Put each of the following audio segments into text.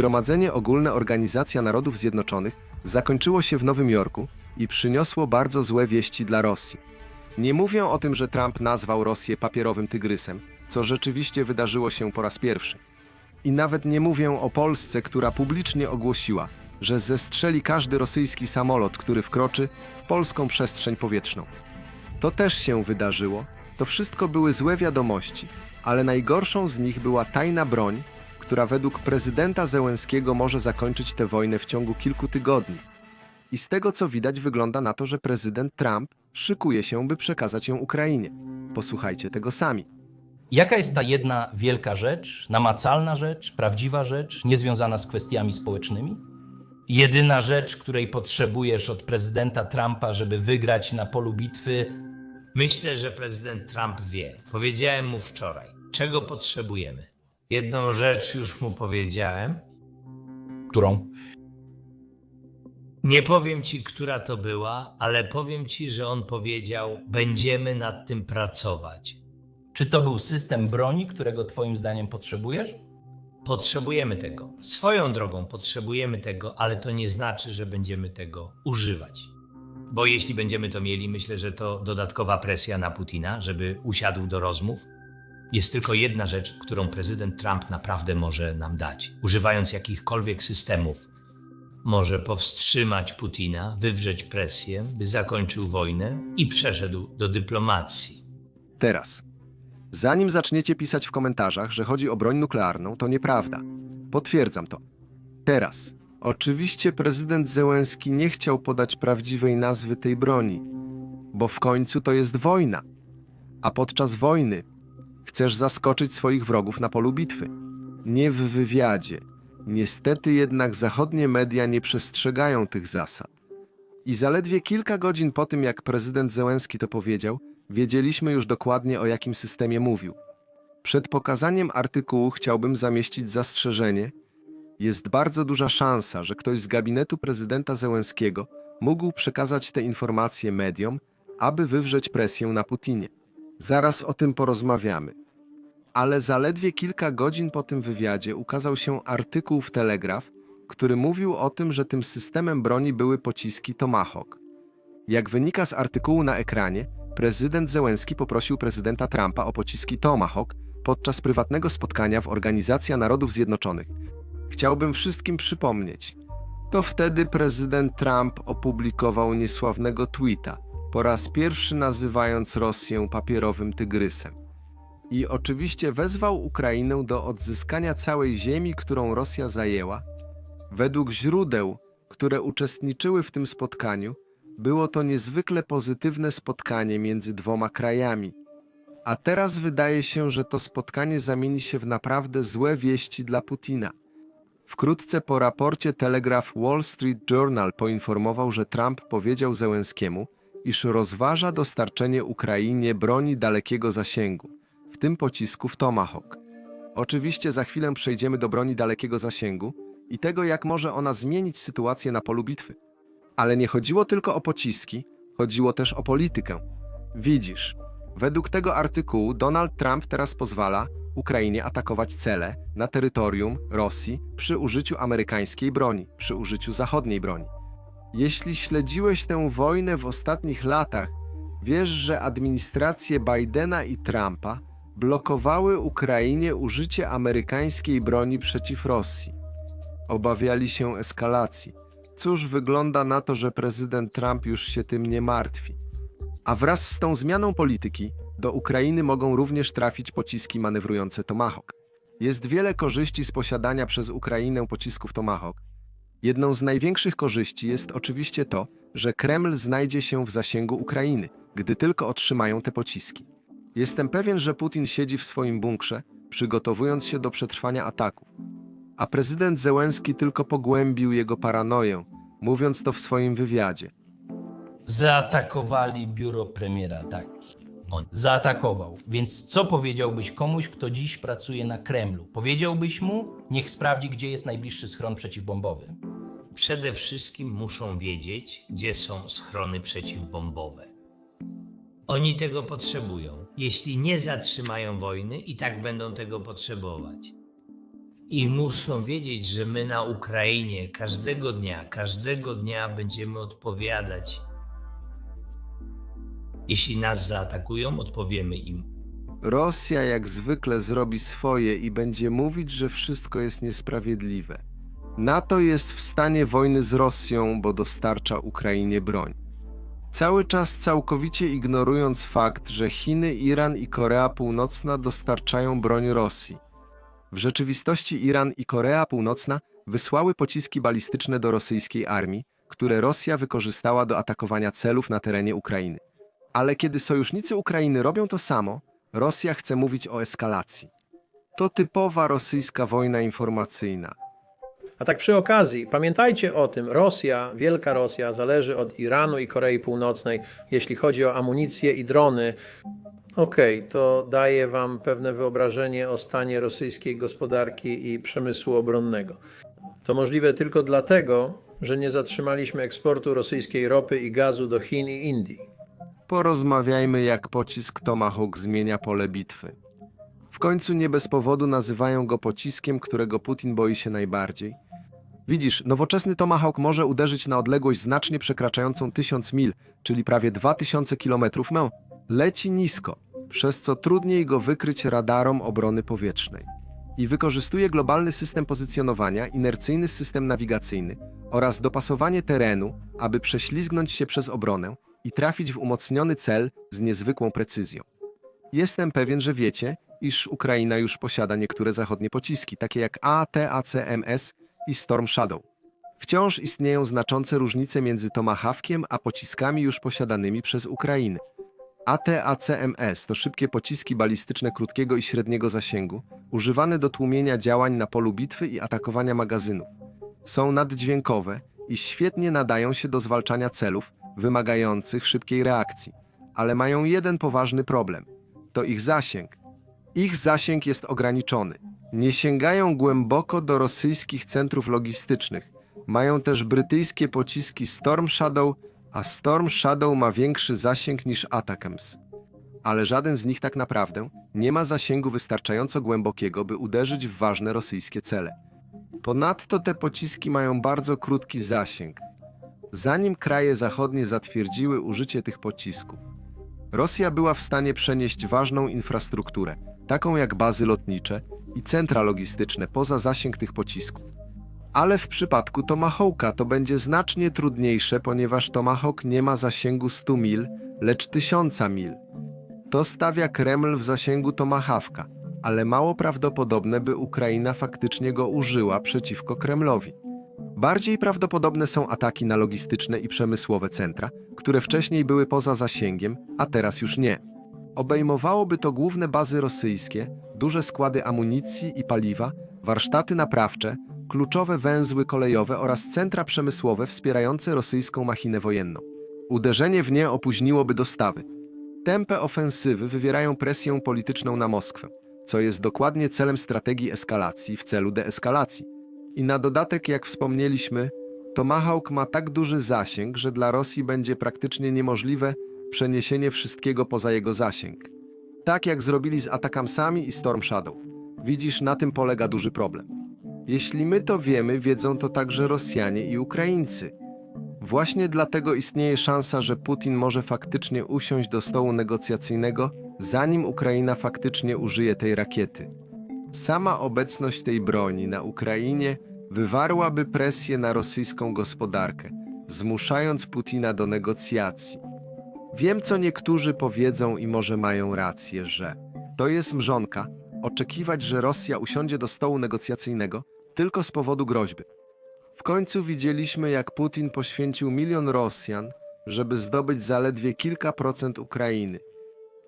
Zgromadzenie Ogólne Organizacja Narodów Zjednoczonych zakończyło się w Nowym Jorku i przyniosło bardzo złe wieści dla Rosji. Nie mówię o tym, że Trump nazwał Rosję papierowym tygrysem, co rzeczywiście wydarzyło się po raz pierwszy. I nawet nie mówię o Polsce, która publicznie ogłosiła, że zestrzeli każdy rosyjski samolot, który wkroczy w polską przestrzeń powietrzną. To też się wydarzyło. To wszystko były złe wiadomości, ale najgorszą z nich była tajna broń, która według prezydenta Zełenskiego może zakończyć tę wojnę w ciągu kilku tygodni. I z tego co widać, wygląda na to, że prezydent Trump szykuje się, by przekazać ją Ukrainie. Posłuchajcie tego sami. Jaka jest ta jedna wielka rzecz, namacalna rzecz, prawdziwa rzecz, niezwiązana z kwestiami społecznymi? Jedyna rzecz, której potrzebujesz od prezydenta Trumpa, żeby wygrać na polu bitwy, Myślę, że prezydent Trump wie. Powiedziałem mu wczoraj, czego potrzebujemy. Jedną rzecz już mu powiedziałem. którą Nie powiem ci, która to była, ale powiem ci, że on powiedział: Będziemy nad tym pracować. Czy to był system broni, którego Twoim zdaniem potrzebujesz? Potrzebujemy tego. Swoją drogą potrzebujemy tego, ale to nie znaczy, że będziemy tego używać. Bo jeśli będziemy to mieli, myślę, że to dodatkowa presja na Putina, żeby usiadł do rozmów. Jest tylko jedna rzecz, którą prezydent Trump naprawdę może nam dać. Używając jakichkolwiek systemów, może powstrzymać Putina, wywrzeć presję, by zakończył wojnę i przeszedł do dyplomacji. Teraz. Zanim zaczniecie pisać w komentarzach, że chodzi o broń nuklearną, to nieprawda. Potwierdzam to. Teraz. Oczywiście prezydent Zełenski nie chciał podać prawdziwej nazwy tej broni, bo w końcu to jest wojna. A podczas wojny chcesz zaskoczyć swoich wrogów na polu bitwy. Nie w wywiadzie. Niestety jednak zachodnie media nie przestrzegają tych zasad. I zaledwie kilka godzin po tym, jak prezydent Zełenski to powiedział, wiedzieliśmy już dokładnie o jakim systemie mówił. Przed pokazaniem artykułu chciałbym zamieścić zastrzeżenie. Jest bardzo duża szansa, że ktoś z gabinetu prezydenta Zełenskiego mógł przekazać te informacje mediom, aby wywrzeć presję na Putinie. Zaraz o tym porozmawiamy. Ale zaledwie kilka godzin po tym wywiadzie ukazał się artykuł w Telegraf, który mówił o tym, że tym systemem broni były pociski Tomahawk. Jak wynika z artykułu na ekranie, prezydent Zełenski poprosił prezydenta Trumpa o pociski Tomahawk podczas prywatnego spotkania w Organizacji Narodów Zjednoczonych. Chciałbym wszystkim przypomnieć. To wtedy prezydent Trump opublikował niesławnego tweeta, po raz pierwszy nazywając Rosję papierowym tygrysem. I oczywiście wezwał Ukrainę do odzyskania całej ziemi, którą Rosja zajęła. Według źródeł, które uczestniczyły w tym spotkaniu, było to niezwykle pozytywne spotkanie między dwoma krajami. A teraz wydaje się, że to spotkanie zamieni się w naprawdę złe wieści dla Putina. Wkrótce po raporcie Telegraph Wall Street Journal poinformował, że Trump powiedział Zełenskiemu, iż rozważa dostarczenie Ukrainie broni dalekiego zasięgu, w tym pocisków Tomahawk. Oczywiście za chwilę przejdziemy do broni dalekiego zasięgu i tego, jak może ona zmienić sytuację na polu bitwy. Ale nie chodziło tylko o pociski, chodziło też o politykę. Widzisz, według tego artykułu Donald Trump teraz pozwala Ukrainie atakować cele na terytorium Rosji przy użyciu amerykańskiej broni, przy użyciu zachodniej broni. Jeśli śledziłeś tę wojnę w ostatnich latach, wiesz, że administracje Bidena i Trumpa blokowały Ukrainie użycie amerykańskiej broni przeciw Rosji. Obawiali się eskalacji. Cóż, wygląda na to, że prezydent Trump już się tym nie martwi. A wraz z tą zmianą polityki do Ukrainy mogą również trafić pociski manewrujące Tomahawk. Jest wiele korzyści z posiadania przez Ukrainę pocisków Tomahawk. Jedną z największych korzyści jest oczywiście to, że Kreml znajdzie się w zasięgu Ukrainy, gdy tylko otrzymają te pociski. Jestem pewien, że Putin siedzi w swoim bunkrze, przygotowując się do przetrwania ataków. A prezydent Zełenski tylko pogłębił jego paranoję, mówiąc to w swoim wywiadzie. zaatakowali biuro premiera, tak. On zaatakował. Więc co powiedziałbyś komuś, kto dziś pracuje na Kremlu? Powiedziałbyś mu, niech sprawdzi, gdzie jest najbliższy schron przeciwbombowy. Przede wszystkim muszą wiedzieć, gdzie są schrony przeciwbombowe. Oni tego potrzebują. Jeśli nie zatrzymają wojny, i tak będą tego potrzebować. I muszą wiedzieć, że my na Ukrainie każdego dnia, każdego dnia będziemy odpowiadać. Jeśli nas zaatakują, odpowiemy im. Rosja jak zwykle zrobi swoje i będzie mówić, że wszystko jest niesprawiedliwe. NATO jest w stanie wojny z Rosją, bo dostarcza Ukrainie broń. Cały czas całkowicie ignorując fakt, że Chiny, Iran i Korea Północna dostarczają broń Rosji. W rzeczywistości Iran i Korea Północna wysłały pociski balistyczne do rosyjskiej armii, które Rosja wykorzystała do atakowania celów na terenie Ukrainy. Ale kiedy sojusznicy Ukrainy robią to samo, Rosja chce mówić o eskalacji. To typowa rosyjska wojna informacyjna. A tak przy okazji, pamiętajcie o tym, Rosja, wielka Rosja, zależy od Iranu i Korei Północnej, jeśli chodzi o amunicję i drony. Okej, to daje Wam pewne wyobrażenie o stanie rosyjskiej gospodarki i przemysłu obronnego. To możliwe tylko dlatego, że nie zatrzymaliśmy eksportu rosyjskiej ropy i gazu do Chin i Indii. Porozmawiajmy, jak pocisk Tomahawk zmienia pole bitwy. W końcu nie bez powodu nazywają go pociskiem, którego Putin boi się najbardziej. Widzisz, nowoczesny Tomahawk może uderzyć na odległość znacznie przekraczającą 1000 mil, czyli prawie 2000 km. No, leci nisko, przez co trudniej go wykryć radarom obrony powietrznej. I wykorzystuje globalny system pozycjonowania, inercyjny system nawigacyjny oraz dopasowanie terenu, aby prześlizgnąć się przez obronę i trafić w umocniony cel z niezwykłą precyzją. Jestem pewien, że wiecie, iż Ukraina już posiada niektóre zachodnie pociski, takie jak ATACMS i Storm Shadow. Wciąż istnieją znaczące różnice między Tomahawkiem a pociskami już posiadanymi przez Ukrainę. ATACMS to szybkie pociski balistyczne krótkiego i średniego zasięgu, używane do tłumienia działań na polu bitwy i atakowania magazynów. Są naddźwiękowe i świetnie nadają się do zwalczania celów wymagających szybkiej reakcji, ale mają jeden poważny problem to ich zasięg. Ich zasięg jest ograniczony. Nie sięgają głęboko do rosyjskich centrów logistycznych. Mają też brytyjskie pociski Storm Shadow, a Storm Shadow ma większy zasięg niż Atacams. Ale żaden z nich tak naprawdę nie ma zasięgu wystarczająco głębokiego, by uderzyć w ważne rosyjskie cele. Ponadto te pociski mają bardzo krótki zasięg. Zanim kraje zachodnie zatwierdziły użycie tych pocisków, Rosja była w stanie przenieść ważną infrastrukturę, taką jak bazy lotnicze i centra logistyczne, poza zasięg tych pocisków. Ale w przypadku Tomahawka to będzie znacznie trudniejsze, ponieważ Tomahawk nie ma zasięgu 100 mil, lecz 1000 mil. To stawia Kreml w zasięgu Tomahawka, ale mało prawdopodobne, by Ukraina faktycznie go użyła przeciwko Kremlowi. Bardziej prawdopodobne są ataki na logistyczne i przemysłowe centra, które wcześniej były poza zasięgiem, a teraz już nie. Obejmowałoby to główne bazy rosyjskie, duże składy amunicji i paliwa, warsztaty naprawcze, kluczowe węzły kolejowe oraz centra przemysłowe wspierające rosyjską machinę wojenną. Uderzenie w nie opóźniłoby dostawy. Tempe ofensywy wywierają presję polityczną na Moskwę, co jest dokładnie celem strategii eskalacji w celu deeskalacji. I na dodatek, jak wspomnieliśmy, Tomahawk ma tak duży zasięg, że dla Rosji będzie praktycznie niemożliwe przeniesienie wszystkiego poza jego zasięg. Tak jak zrobili z Atakamsami i Storm Shadow. Widzisz, na tym polega duży problem. Jeśli my to wiemy, wiedzą to także Rosjanie i Ukraińcy. Właśnie dlatego istnieje szansa, że Putin może faktycznie usiąść do stołu negocjacyjnego, zanim Ukraina faktycznie użyje tej rakiety. Sama obecność tej broni na Ukrainie wywarłaby presję na rosyjską gospodarkę, zmuszając Putina do negocjacji. Wiem, co niektórzy powiedzą i może mają rację, że to jest mrzonka oczekiwać, że Rosja usiądzie do stołu negocjacyjnego tylko z powodu groźby. W końcu widzieliśmy, jak Putin poświęcił milion Rosjan, żeby zdobyć zaledwie kilka procent Ukrainy.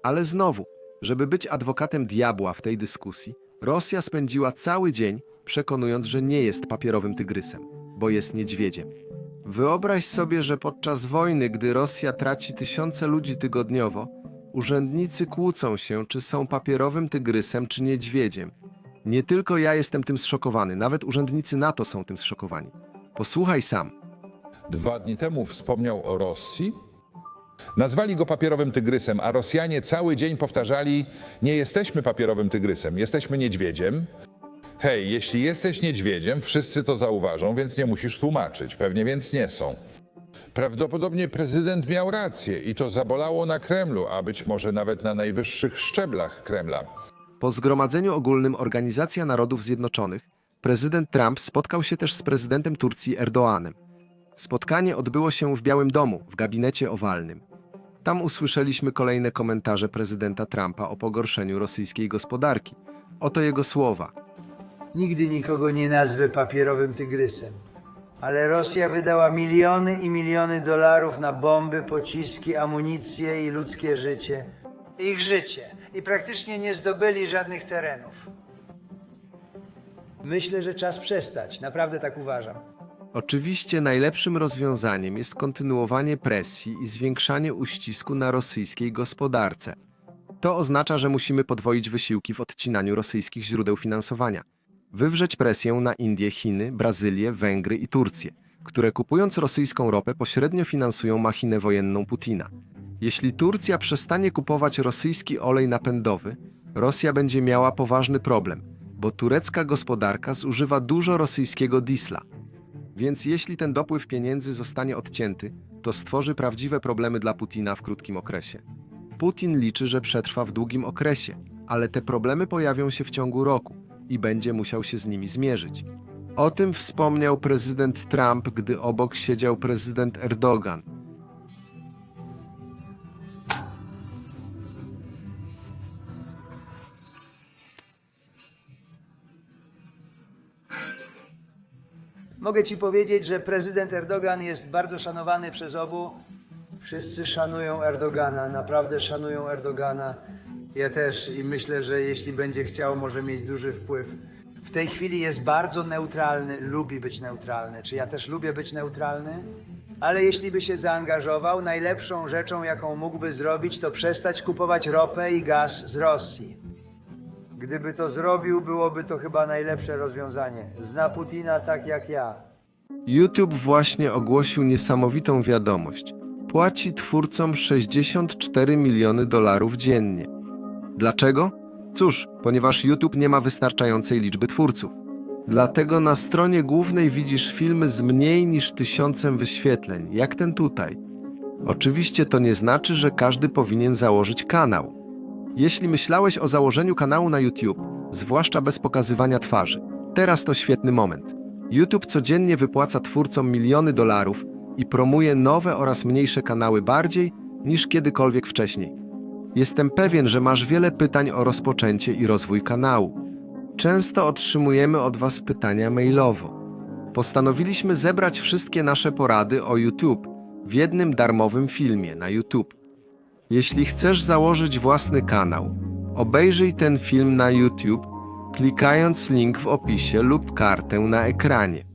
Ale znowu, żeby być adwokatem diabła w tej dyskusji, Rosja spędziła cały dzień przekonując, że nie jest papierowym tygrysem, bo jest niedźwiedziem. Wyobraź sobie, że podczas wojny, gdy Rosja traci tysiące ludzi tygodniowo, urzędnicy kłócą się, czy są papierowym tygrysem, czy niedźwiedziem. Nie tylko ja jestem tym zszokowany, nawet urzędnicy NATO są tym zszokowani. Posłuchaj sam. Dwa dni temu wspomniał o Rosji. Nazwali go papierowym tygrysem, a Rosjanie cały dzień powtarzali: Nie jesteśmy papierowym tygrysem, jesteśmy niedźwiedziem. Hej, jeśli jesteś niedźwiedziem, wszyscy to zauważą, więc nie musisz tłumaczyć. Pewnie więc nie są. Prawdopodobnie prezydent miał rację i to zabolało na Kremlu, a być może nawet na najwyższych szczeblach Kremla. Po Zgromadzeniu Ogólnym Organizacja Narodów Zjednoczonych prezydent Trump spotkał się też z prezydentem Turcji Erdoğanem. Spotkanie odbyło się w Białym Domu, w gabinecie owalnym. Tam usłyszeliśmy kolejne komentarze prezydenta Trumpa o pogorszeniu rosyjskiej gospodarki. Oto jego słowa. Nigdy nikogo nie nazwę papierowym tygrysem. Ale Rosja wydała miliony i miliony dolarów na bomby, pociski, amunicję i ludzkie życie. Ich życie. I praktycznie nie zdobyli żadnych terenów. Myślę, że czas przestać. Naprawdę tak uważam. Oczywiście najlepszym rozwiązaniem jest kontynuowanie presji i zwiększanie uścisku na rosyjskiej gospodarce. To oznacza, że musimy podwoić wysiłki w odcinaniu rosyjskich źródeł finansowania. Wywrzeć presję na Indie, Chiny, Brazylię, Węgry i Turcję, które kupując rosyjską ropę pośrednio finansują machinę wojenną Putina. Jeśli Turcja przestanie kupować rosyjski olej napędowy, Rosja będzie miała poważny problem, bo turecka gospodarka zużywa dużo rosyjskiego diesla. Więc jeśli ten dopływ pieniędzy zostanie odcięty, to stworzy prawdziwe problemy dla Putina w krótkim okresie. Putin liczy, że przetrwa w długim okresie, ale te problemy pojawią się w ciągu roku i będzie musiał się z nimi zmierzyć. O tym wspomniał prezydent Trump, gdy obok siedział prezydent Erdogan. Mogę ci powiedzieć, że prezydent Erdogan jest bardzo szanowany przez obu. Wszyscy szanują Erdogana, naprawdę szanują Erdogana. Ja też i myślę, że jeśli będzie chciał, może mieć duży wpływ. W tej chwili jest bardzo neutralny, lubi być neutralny. Czy ja też lubię być neutralny? Ale jeśli by się zaangażował, najlepszą rzeczą, jaką mógłby zrobić, to przestać kupować ropę i gaz z Rosji. Gdyby to zrobił, byłoby to chyba najlepsze rozwiązanie. Zna Putina tak jak ja. YouTube właśnie ogłosił niesamowitą wiadomość. Płaci twórcom 64 miliony dolarów dziennie. Dlaczego? Cóż, ponieważ YouTube nie ma wystarczającej liczby twórców. Dlatego na stronie głównej widzisz filmy z mniej niż tysiącem wyświetleń, jak ten tutaj. Oczywiście to nie znaczy, że każdy powinien założyć kanał. Jeśli myślałeś o założeniu kanału na YouTube, zwłaszcza bez pokazywania twarzy, teraz to świetny moment. YouTube codziennie wypłaca twórcom miliony dolarów i promuje nowe oraz mniejsze kanały bardziej niż kiedykolwiek wcześniej. Jestem pewien, że masz wiele pytań o rozpoczęcie i rozwój kanału. Często otrzymujemy od Was pytania mailowo. Postanowiliśmy zebrać wszystkie nasze porady o YouTube w jednym darmowym filmie na YouTube. Jeśli chcesz założyć własny kanał, obejrzyj ten film na YouTube, klikając link w opisie lub kartę na ekranie.